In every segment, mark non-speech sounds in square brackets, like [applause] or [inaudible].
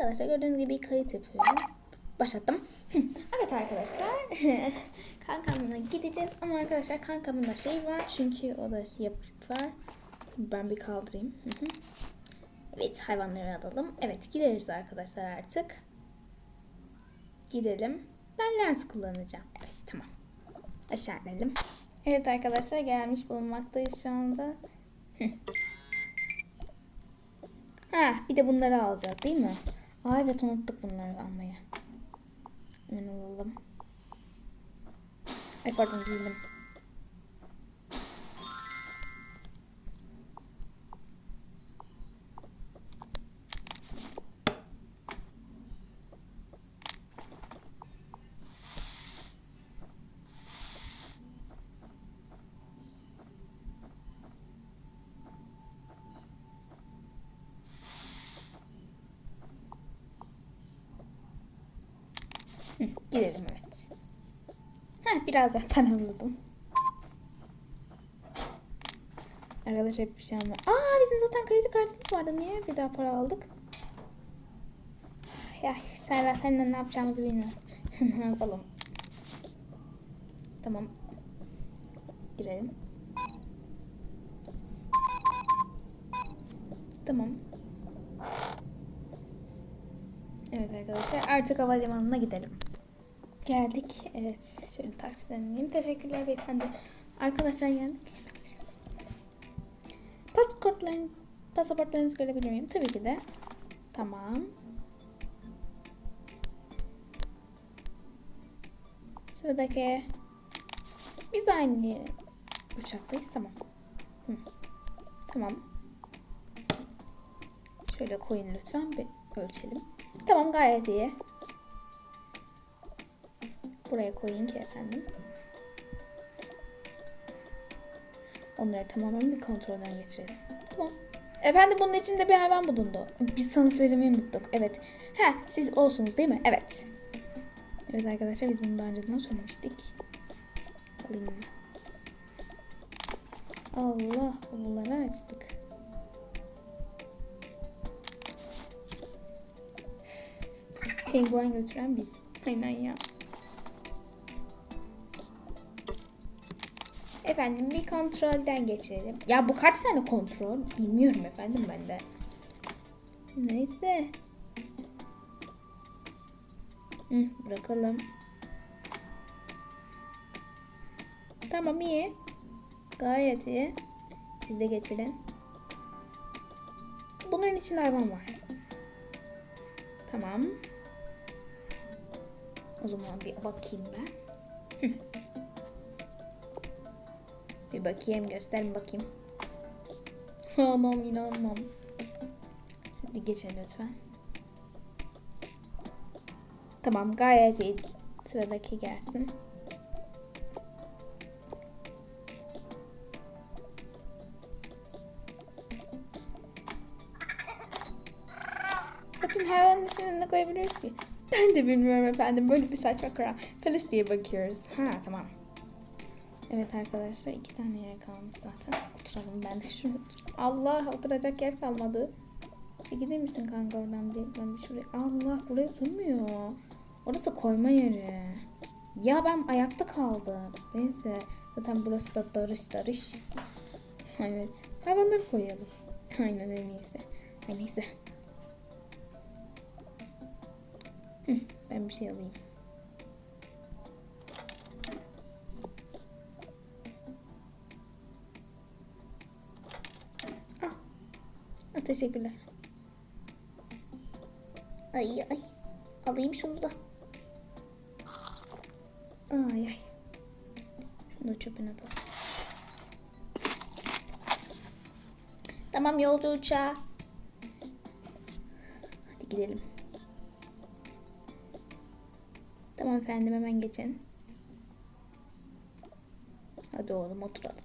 Arkadaşlar gördüğünüz gibi kayıt yapıyorum. Başlattım. evet arkadaşlar. [laughs] kankamla gideceğiz. Ama arkadaşlar kankamın da şey var. Çünkü o da şey var. Ben bir kaldırayım. Evet hayvanları alalım. Evet gideriz arkadaşlar artık. Gidelim. Ben lens kullanacağım. Evet tamam. Aşağı inelim. Evet arkadaşlar gelmiş bulunmaktayız şu anda. Ha bir de bunları alacağız değil mi? Aa evet unuttuk bunları almayı. Hemen alalım. Ay pardon değilim. Gidelim evet. Heh, biraz daha para alalım. Arkadaşlar hep bir şey alma. Aa bizim zaten kredi kartımız vardı. Niye bir daha para aldık? [sighs] Ya Serra seninle ne yapacağımızı bilmiyorum. [laughs] ne yapalım? Tamam. Girelim. Tamam. Evet arkadaşlar artık havalimanına gidelim. Geldik. Evet. Şöyle taksiden ineyim. Teşekkürler beyefendi. Arkadaşlar geldik. Pasaportların, pasaportlarınızı görebilir miyim? Tabii ki de. Tamam. Sıradaki biz aynı uçaktayız. Tamam. Hı. Tamam. Şöyle koyun lütfen bir ölçelim. Tamam gayet iyi. Buraya koyayım ki efendim. Onları tamamen bir kontrolden geçirelim. Tamam. Efendim bunun içinde bir hayvan bulundu. Biz sana söylemeyi unuttuk. Evet. Ha siz olsunuz değil mi? Evet. Evet arkadaşlar biz bunu daha önceden söylemiştik. Alayım mı? Allah bunları açtık. Penguen götüren biz. Aynen ya. Efendim bir kontrolden geçirelim. Ya bu kaç tane kontrol? Bilmiyorum efendim ben de. Neyse. Hı, bırakalım. Tamam iyi. Gayet iyi. Siz de geçirin. Bunların içinde hayvan var. Tamam. O zaman bir bakayım ben. Bir bakayım gösterin bakayım. Anam inanmam. De geçin lütfen. Tamam gayet iyi. Sıradaki gelsin. Bütün hayvanın içine ne koyabiliriz ki? Ben de bilmiyorum efendim. Böyle bir saçma kural. Peluş diye bakıyoruz. Ha tamam. Evet arkadaşlar iki tane yer kalmış zaten. Oturalım ben de şuraya oturayım. Allah oturacak yer kalmadı. Çekilir misin kanka oradan bir ben bir şuraya. Allah buraya oturmuyor. Orası koyma yeri. Ya ben ayakta kaldım. Neyse. Zaten burası da darış darış. [laughs] Evet. Hayvanları koyalım. [laughs] Aynen en iyisi. En iyisi. Ben bir şey alayım. Teşekkürler. Ay ay. Alayım şunu da. Ay ay. Şunu da çöpüne atalım. Tamam yolcu uçağı. Hadi gidelim. Tamam efendim hemen geçin. Hadi oğlum oturalım.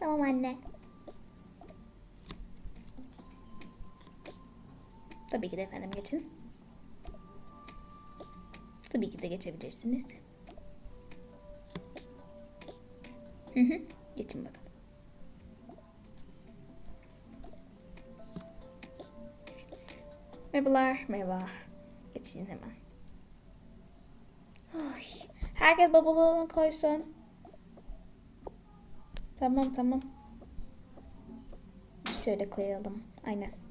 Tamam anne. Tabii ki de efendim geçin. Tabii ki de geçebilirsiniz. Hı hı. Geçin bakalım. Evet. Merhabalar. Merhaba. Geçin hemen. Ay. Herkes babalığını koysun. Tamam tamam. Şöyle koyalım. Aynen.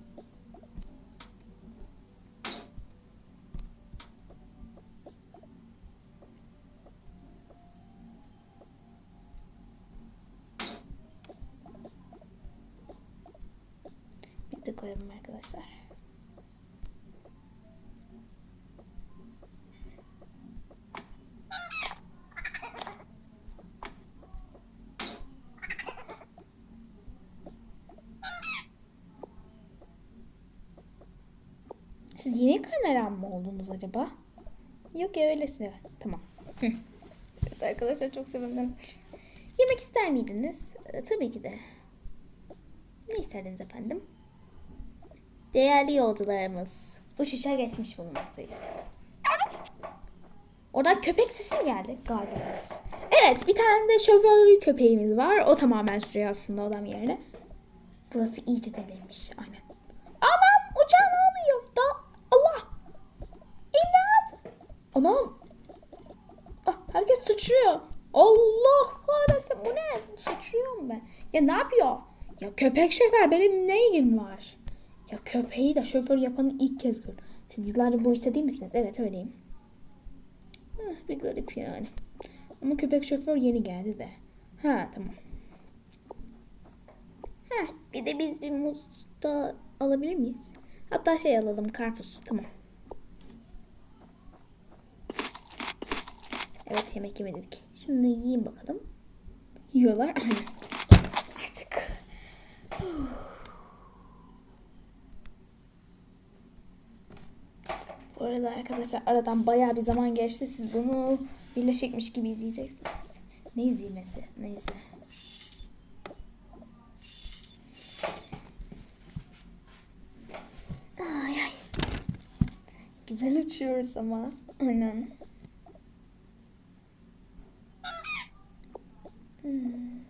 Koyalım arkadaşlar. Siz yeni kameram mı oldunuz acaba? Yok ya öylesine. Tamam. Evet arkadaşlar çok sevindim. Yemek ister miydiniz? Ee, tabii ki de. Ne isterdiniz efendim? Değerli yolcularımız. Uçuşa geçmiş bulunmaktayız. Oradan köpek sesi mi geldi? Galiba evet. Evet bir tane de şoför köpeğimiz var. O tamamen sürüyor aslında adam yerine. Burası iyice delirmiş. Aynen. Anam uçağa ne oluyor? Da Allah. İmdat. Anam. Ah, herkes sıçrıyor. Allah kahretsin bu ne? Sıçrıyorum ben. Ya ne yapıyor? Ya köpek şoför benim ne ilgim var? Ya köpeği de şoför yapanı ilk kez gör. Siz yıllardır bu işte değil misiniz? Evet öyleyim. Hah, bir garip yani. Ama köpek şoför yeni geldi de. Ha tamam. Ha bir de biz bir muz da alabilir miyiz? Hatta şey alalım karpuz. Tamam. Evet yemek yemedik. Şunu yiyeyim bakalım. Yiyorlar. [laughs] Artık. Arada arkadaşlar aradan bayağı bir zaman geçti. Siz bunu birleşikmiş gibi izleyeceksiniz. Ne izlemesi? Neyse. Ay ay. Güzel uçuyoruz ama. Aynen. Hmm.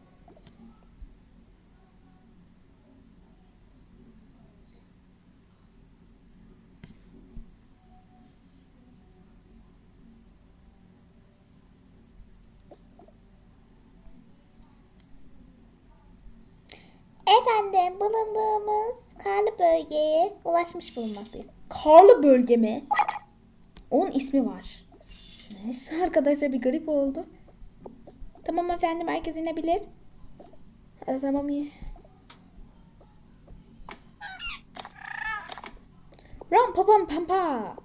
Efendim bulunduğumuz karlı bölgeye ulaşmış bulunmaktayız. Karlı bölge mi? Onun ismi var. Neyse arkadaşlar bir garip oldu. Tamam efendim herkes inebilir. Ha, tamam iyi. Ram papam pampa.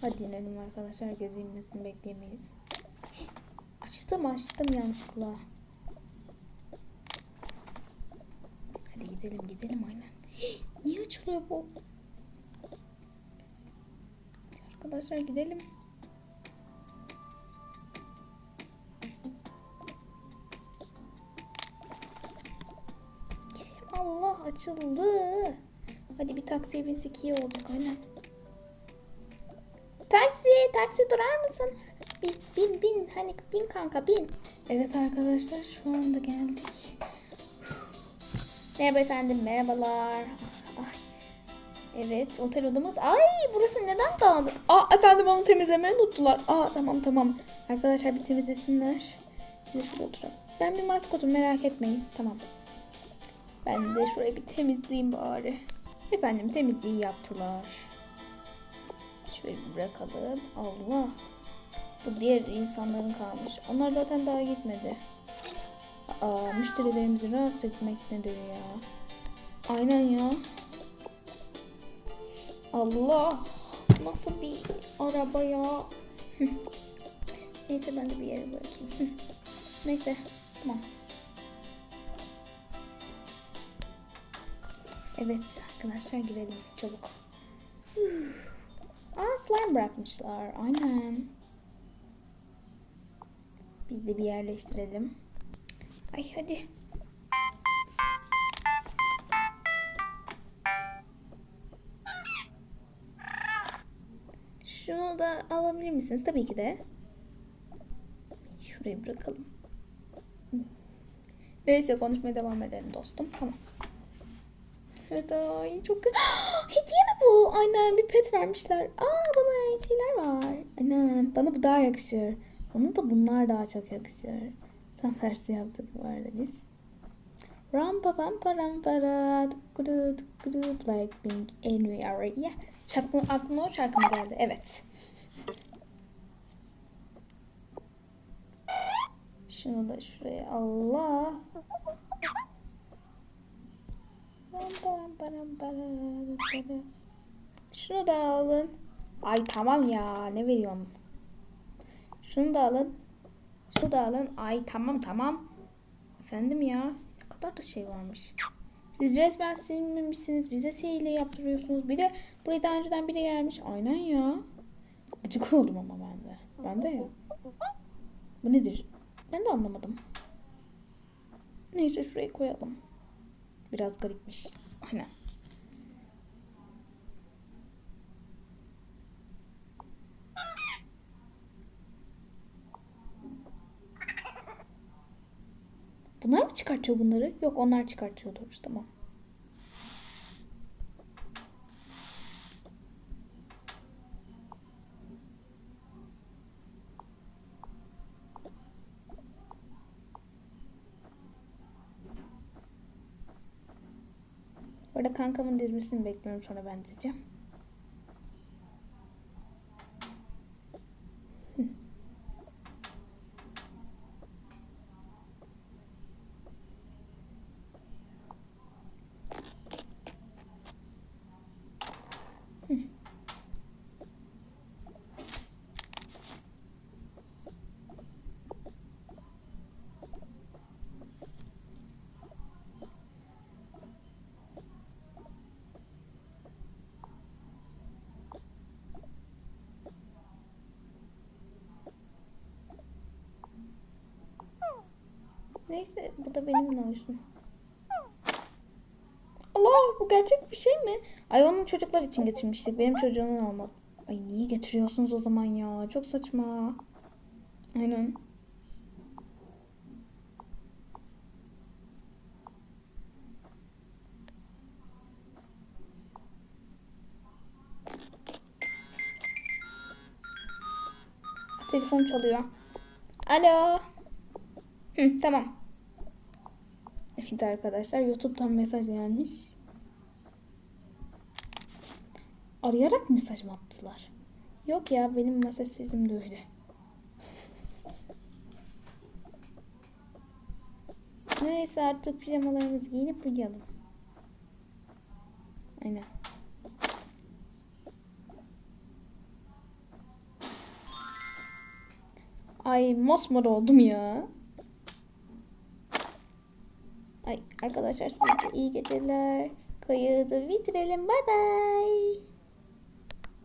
Hadi inelim arkadaşlar. Herkes inmesini bekleyemeyiz. Açtım açtım yanlışlıkla. Hadi gidelim gidelim aynen. Hii, Niye açılıyor bu? Arkadaşlar gidelim. Allah açıldı. Hadi bir taksiye binsek iyi olacak aynen. Taksi, taksi durar mısın? Bin, bin, bin. Hani bin kanka bin. Evet arkadaşlar şu anda geldik. Merhaba efendim, merhabalar. Ay. Evet, otel odamız. Ay, burası neden dağınık? Aa, efendim onu temizlemeyi unuttular. Aa, tamam tamam. Arkadaşlar bir temizlesinler. Biz şurada oturalım. Ben bir maskotum merak etmeyin. Tamam. Ben de şurayı bir temizleyeyim bari. Efendim temizliği yaptılar. Şöyle bir bırakalım. Allah. Bu diğer insanların kalmış. Onlar zaten daha gitmedi. Aa, müşterilerimizi rahatsız etmek nedir ya? Aynen ya. Allah. Nasıl bir araba ya? [laughs] Neyse ben de bir yere bırakayım. [laughs] Neyse. Tamam. Evet arkadaşlar girelim çabuk. [sighs] Aa slime bırakmışlar. Aynen. Biz de bir yerleştirelim. Ay hadi. Şunu da alabilir misiniz? Tabii ki de. Şuraya bırakalım. Neyse konuşmaya devam edelim dostum. Tamam. Evet ay çok. [gasps] Hediye mi bu? Aynen bir pet vermişler. Aa bana şeyler var. Aynen bana bu daha yakışır. Bana da bunlar daha çok yakışır. Tam tersi yaptık bu arada biz. Ram pa pam pa ram pa ra tıkkırı tıkkırı Blackpink anywhere. Yeah. Şarkı, aklıma o şarkı mı geldi? Evet. Şunu da şuraya Allah. Şunu da alın. Ay tamam ya ne veriyorum. Şunu da alın. Şunu da alın. Ay tamam tamam. Efendim ya. Ne kadar da şey varmış. Siz resmen silmemişsiniz. Bize sihirle yaptırıyorsunuz. Bir de buraya daha önceden biri gelmiş. Aynen ya. Gıcık oldum ama ben de. Ben de ya. Bu nedir? Ben de anlamadım. Neyse şuraya koyalım. Biraz garipmiş. Aynen. Bunlar mı çıkartıyor bunları? Yok onlar çıkartıyordur. Tamam. Orada kankamın dizmesini bekliyorum sonra ben dizeceğim. Neyse bu da benimle olsun. Allah bu gerçek bir şey mi? Ay onun çocuklar için getirmiştik. Benim çocuğumun olmadı. Ay niye getiriyorsunuz o zaman ya? Çok saçma. Aynen. Telefon çalıyor. Alo. Hı, tamam. Evet arkadaşlar YouTube'dan mesaj gelmiş. Arayarak mesaj mı attılar? Yok ya benim mesaj sesim de öyle. [laughs] Neyse artık pijamalarımızı giyinip uyuyalım. Aynen. Ay mosmor oldum ya. Ay arkadaşlar size iyi geceler. Kayığı da bitirelim. Bay bay.